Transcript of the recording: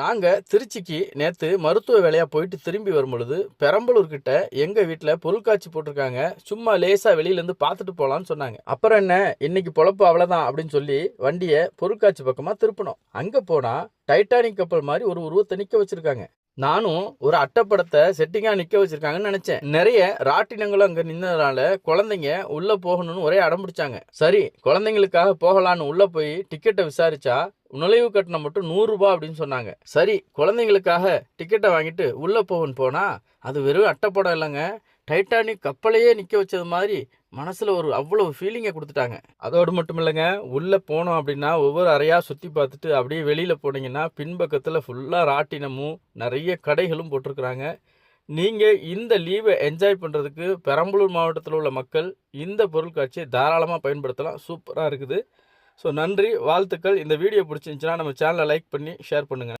நாங்கள் திருச்சிக்கு நேற்று மருத்துவ வேலையாக போயிட்டு திரும்பி வரும் பொழுது பெரம்பலூர்கிட்ட எங்கள் வீட்டில் பொருட்காட்சி போட்டிருக்காங்க. சும்மா லேசாக வெளியிலேருந்து பார்த்துட்டு போகலான்னு சொன்னாங்க. அப்புறம் என்ன? இன்னைக்கு பொழப்பு அவ்வளோதான் அப்படின்னு சொல்லி வண்டியை பொருட்காட்சி பக்கமாக திருப்பினோம். அங்கே போனால் டைட்டானிக் கப்பல் மாதிரி ஒரு உருவத்தை நிற்க வச்சுருக்காங்க. நானும் ஒரு அட்டைப்படத்தை செட்டிங்காக நிற்க வச்சுருக்காங்கன்னு நினச்சேன். நிறைய ராட்டினங்களும் அங்கே நின்றதுனால குழந்தைங்க உள்ளே போகணும்னு ஒரே அடம் பிடிச்சாங்க. சரி குழந்தைங்களுக்காக போகலான்னு உள்ளே போய் டிக்கெட்டை விசாரிச்சா நுழைவு கட்டணம் மட்டும் நூறுரூபா அப்படின்னு சொன்னாங்க. சரி குழந்தைங்களுக்காக டிக்கெட்டை வாங்கிட்டு உள்ளே போகணும்னு போனால் அது வெறும் அட்டைப்படம் இல்லைங்க. டைட்டானிக் கப்பலையே நிற்க வச்சது மாதிரி மனசில் ஒரு அவ்வளோ ஃபீலிங்கை கொடுத்துட்டாங்க. அதோடு மட்டும் இல்லைங்க உள்ளே போனோம் அப்படின்னா ஒவ்வொரு அறையாக சுற்றி பார்த்துட்டு அப்படியே வெளியில் போனீங்கன்னா பின்பக்கத்தில் ஃபுல்லாக ராட்டினமும் நிறைய கடைகளும் போட்டிருக்கிறாங்க. நீங்கள் இந்த லீவை என்ஜாய் பண்ணுறதுக்கு பெரம்பலூர் மாவட்டத்தில் உள்ள மக்கள் இந்த பொருட்காட்சியை தாராளமாக பயன்படுத்தலாம். சூப்பராக இருக்குது. ஸோ நன்றி வாழ்த்துக்கள். இந்த வீடியோ பிடிச்சிருந்துச்சுன்னா நம்ம சேனலை லைக் பண்ணி ஷேர் பண்ணுங்கள்